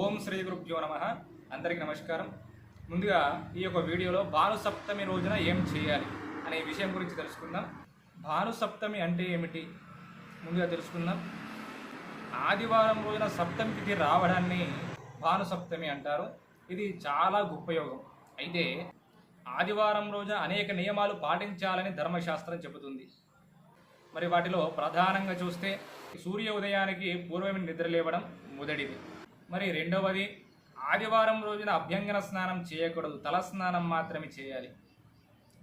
ఓం శ్రీ గురుభ్యో నమ. అందరికీ నమస్కారం. ముందుగా ఈ యొక్క వీడియోలో భానుసప్తమి రోజున ఏం చేయాలి అనే విషయం గురించి తెలుసుకుందాం. భానుసప్తమి అంటే ఏమిటి? ముందుగా తెలుసుకుందాం. ఆదివారం రోజున సప్తమి తిథి రావడాన్ని భానుసప్తమి అంటారు. ఇది చాలా ఉపయోగం అయితే ఆదివారం రోజున అనేక నియమాలు పాటించాలని ధర్మశాస్త్రం చెబుతుంది. మరి వాటిలో ప్రధానంగా చూస్తే సూర్య ఉదయానికి పూర్వమే నిద్ర లేవడం మొదటిది. మరి రెండవది ఆదివారం రోజున అభ్యంగన స్నానం చేయకూడదు తల స్నానం మాత్రమే చేయాలి.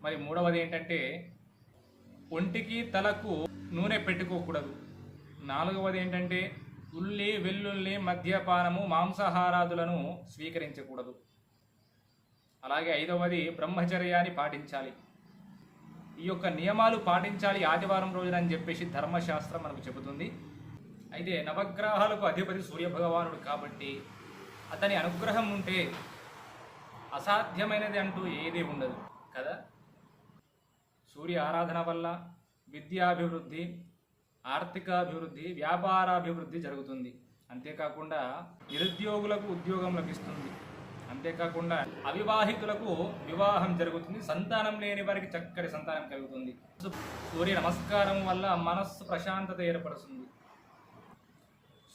మరి మూడవది ఏంటంటే ఒంటికి తలకు నూనె పెట్టుకోకూడదు. నాలుగవది ఏంటంటే ఉల్లి వెల్లుల్లి మద్యపానము మాంసాహారాదులను స్వీకరించకూడదు. అలాగే ఐదవది బ్రహ్మచర్యాన్ని పాటించాలి. ఈ యొక్క నియమాలు పాటించాలి ఆదివారం రోజున అని చెప్పేసి ధర్మశాస్త్రం మనకు చెబుతుంది. అయితే నవగ్రహాలకు అధిపతి సూర్యభగవానుడు కాబట్టి అతని అనుగ్రహం ఉంటే అసాధ్యమైనది అంటూ ఏదీ ఉండదు కదా? సూర్య ఆరాధన వల్ల విద్యాభివృద్ధి ఆర్థికాభివృద్ధి వ్యాపారాభివృద్ధి జరుగుతుంది. అంతేకాకుండా నిరుద్యోగులకు ఉద్యోగం లభిస్తుంది. అంతేకాకుండా అవివాహితులకు వివాహం జరుగుతుంది. సంతానం లేని వారికి చక్కటి సంతానం కలుగుతుంది. సూర్య నమస్కారం వల్ల మనస్సు ప్రశాంతత ఏర్పడుతుంది.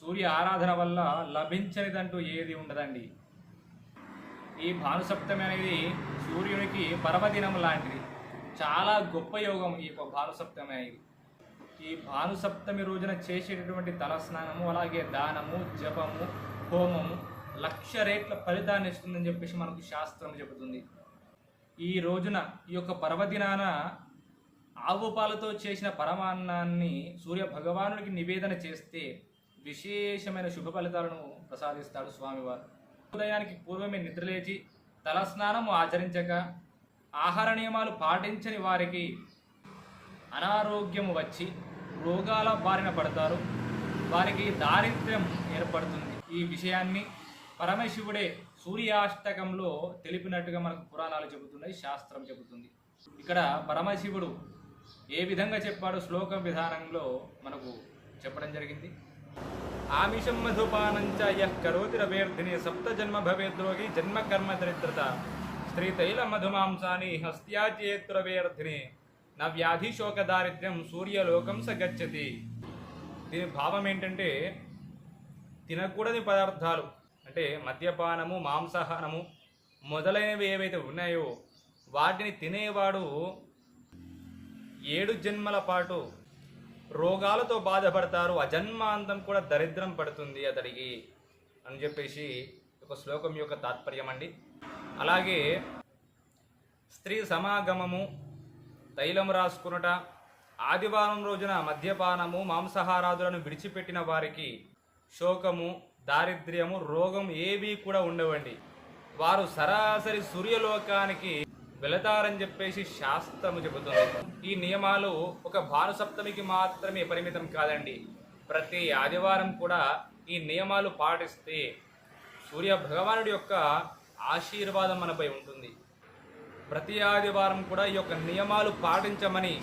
సూర్య ఆరాధన వల్ల లభించనిదంటూ ఏది ఉండదండి. ఈ భానుసప్తమి అనేది సూర్యునికి పర్వదినం లాంటిది. చాలా గొప్ప యోగం ఈ యొక్క భానుసప్తమి అనేది. ఈ భానుసప్తమి రోజున చేసేటటువంటి తలస్నానము అలాగే దానము జపము హోమము లక్ష రేట్ల ఫలితాన్ని ఇస్తుందని చెప్పేసి మనకు శాస్త్రం చెబుతుంది. ఈ రోజున ఈ యొక్క పర్వదినాన ఆవు పాలతో చేసిన పరమాన్నాన్ని సూర్య భగవానుడికి నివేదన చేస్తే విశేషమైన శుభ ఫలితాలను ప్రసాదిస్తాడు స్వామివారు. ఉదయానికి పూర్వమే నిద్రలేచి తలస్నానము ఆచరించక ఆహార నియమాలు పాటించని వారికి అనారోగ్యము వచ్చి రోగాల బారిన పడతారు. వారికి దారిద్ర్యం ఏర్పడుతుంది. ఈ విషయాన్ని పరమశివుడే సూర్యాష్టకంలో తెలిపినట్టుగా మనకు పురాణాలు చెబుతున్నాయి శాస్త్రం చెబుతుంది. ఇక్కడ పరమశివుడు ఏ విధంగా చెప్పాడో శ్లోకం విధానంలో మనకు చెప్పడం జరిగింది. ఆమిషం మధుపానంచ యః కరోతి రవేర్ధిని సప్త జన్మ భవేద్రోగి జన్మ కర్మ దరిద్రత. స్త్రీ తైల మధుమాంసాని హస్త్యాచేత్రవేర్ధిని. నా వ్యాధి శోక దారిద్ర్యం సూర్యలోకం సగచ్చతి దీని భావం ఏంటంటే తినకూడని పదార్థాలు అంటే మద్యపానము మాంసాహారము మొదలైనవి ఏవైతే ఉన్నాయో వాటిని తినేవాడు ఏడు జన్మల పాటు రోగాలతో బాధపడతారు అజన్మాంతం కూడా దరిద్రం పడుతుంది అతడికి అని చెప్పేసి ఒక శ్లోకం యొక్క తాత్పర్యం అండి. అలాగే స్త్రీ సమాగమము తైలం రాసుకునుట ఆదివారం రోజున మద్యపానము మాంసాహారాదులను విడిచిపెట్టిన వారికి శోకము దారిద్ర్యము రోగం ఏవీ కూడా ఉండవండి. వారు సరాసరి సూర్యలోకానికి వెళతారని చెప్పేసి శాస్త్రము చెబుతుంది. ఈ నియమాలు ఒక భానుసప్తమికి మాత్రమే పరిమితం కాదండి. ప్రతి ఆదివారం కూడా ఈ నియమాలు పాటిస్తే సూర్య భగవానుడి యొక్క ఆశీర్వాదం మనపై ఉంటుంది. ప్రతి ఆదివారం కూడా ఈ యొక్క నియమాలు పాటించమని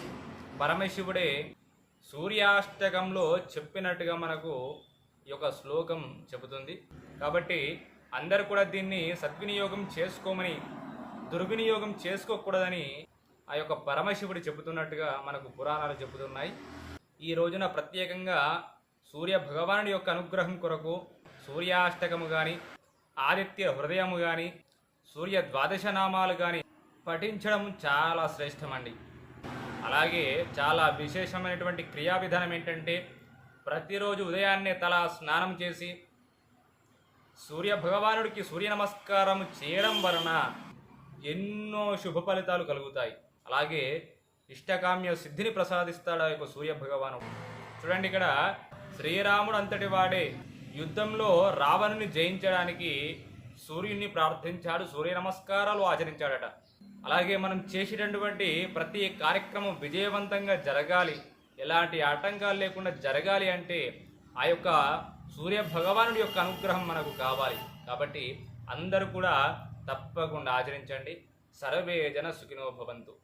పరమశివుడే సూర్యాష్టకంలో చెప్పినట్టుగా మనకు ఈ యొక్క శ్లోకం చెబుతుంది. కాబట్టి అందరు కూడా దీన్ని సద్వినియోగం చేసుకోమని దుర్వినియోగం చేసుకోకూడదని ఆ యొక్క పరమశివుడు చెబుతున్నట్టుగా మనకు పురాణాలు చెబుతున్నాయి. ఈ రోజున ప్రత్యేకంగా సూర్య భగవానుడి యొక్క అనుగ్రహం కొరకు సూర్యాష్టకము కానీ ఆదిత్య హృదయము కానీ సూర్య ద్వాదశ నామాలు కానీ పఠించడం చాలా శ్రేష్టమండి. అలాగే చాలా విశేషమైనటువంటి క్రియా విధానం ఏంటంటే ప్రతిరోజు ఉదయాన్నే తల స్నానం చేసి సూర్య భగవానుడికి సూర్య నమస్కారం చేయడం వలన ఎన్నో శుభ ఫలితాలు కలుగుతాయి. అలాగే ఇష్టకామ్య సిద్ధిని ప్రసాదిస్తాడు ఆ యొక్క సూర్యభగవాను చూడండి ఇక్కడ శ్రీరాముడు అంతటి వాడే యుద్ధంలో రావణుని జయించడానికి సూర్యుని ప్రార్థించాడు సూర్య నమస్కారాలు ఆచరించాడట. అలాగే మనం చేసేటటువంటి ప్రతి కార్యక్రమం విజయవంతంగా జరగాలి. ఎలాంటి ఆటంకాలు లేకుండా జరగాలి అంటే ఆ యొక్క సూర్య భగవానుడి యొక్క అనుగ్రహం మనకు కావాలి. కాబట్టి అందరూ కూడా తప్పకుండా ఆచరించండి. సర్వే జన సుఖినో భవంతు.